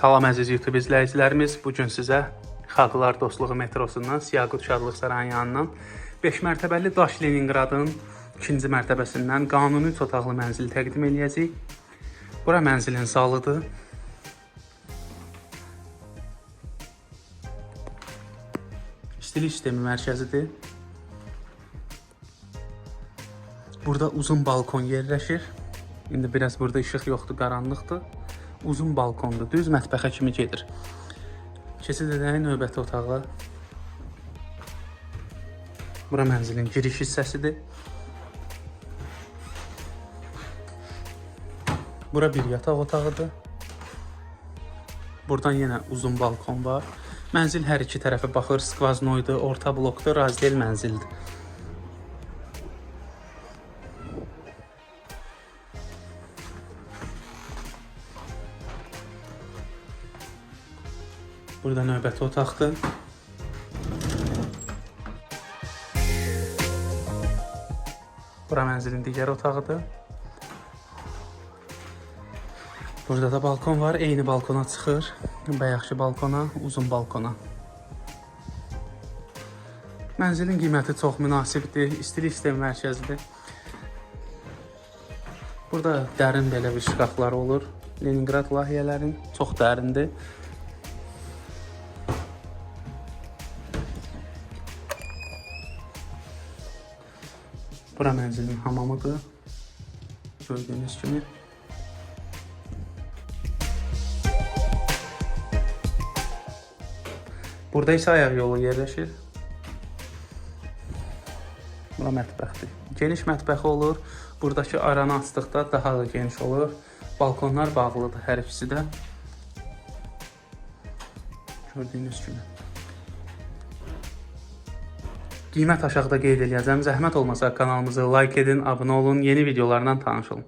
Salam əziz YouTube izləyicilərimiz. Bu gün sizə Xalqlar Dostluğu metrosundan Siyaqut Şadlıq Sarayının yanından 5 mərtəbəli Daş Leningradın ikinci mərtəbəsindən qanuni 3 otaqlı mənzil təqdim eləyəcəyik. Bura mənzilin zalıdır. İstilik sistemi mərkəzidir. Burada uzun balkon yerləşir. İndi biraz burada işıq yoxdur, qaranlıqdır. Uzun balkondur. Düz mətbəxə kimi gedir. Keçid edək növbəti otağa. Bura mənzilin giriş hissəsidir. Bura bir yataq otağıdır. Buradan yenə uzun balkon var. Mənzil hər iki tərəfə baxır, skvaznoydur, orta blokdur, razdel mənzildir. Burada növbəti otaqdır. Bura mənzilin digər otağıdır. Burada da balkon var. Eyni balkona çıxır. Bayaqki balkona, uzun balkona. Mənzilin qiyməti çox münasibdir. İstilik sistemi mərkəzidir. Burada dərin belə bir şkaflar olur. Leningrad layihələrin çox dərindir. Bura mənzilin hamamıdır. Gördüyünüz kimi. Burada isə ayaq yolu yerləşir. Bura mətbəxdir. Geniş mətbəxi olur. Buradakı aranı açdıqda daha da geniş olur. Balkonlar bağlıdır hər ikisi də. Gördüyünüz kimi. Qiymət aşağıda qeyd eləyəcəm. Zəhmət olmasa kanalımızı like edin, abunə olun, yeni videolarla tanış olun.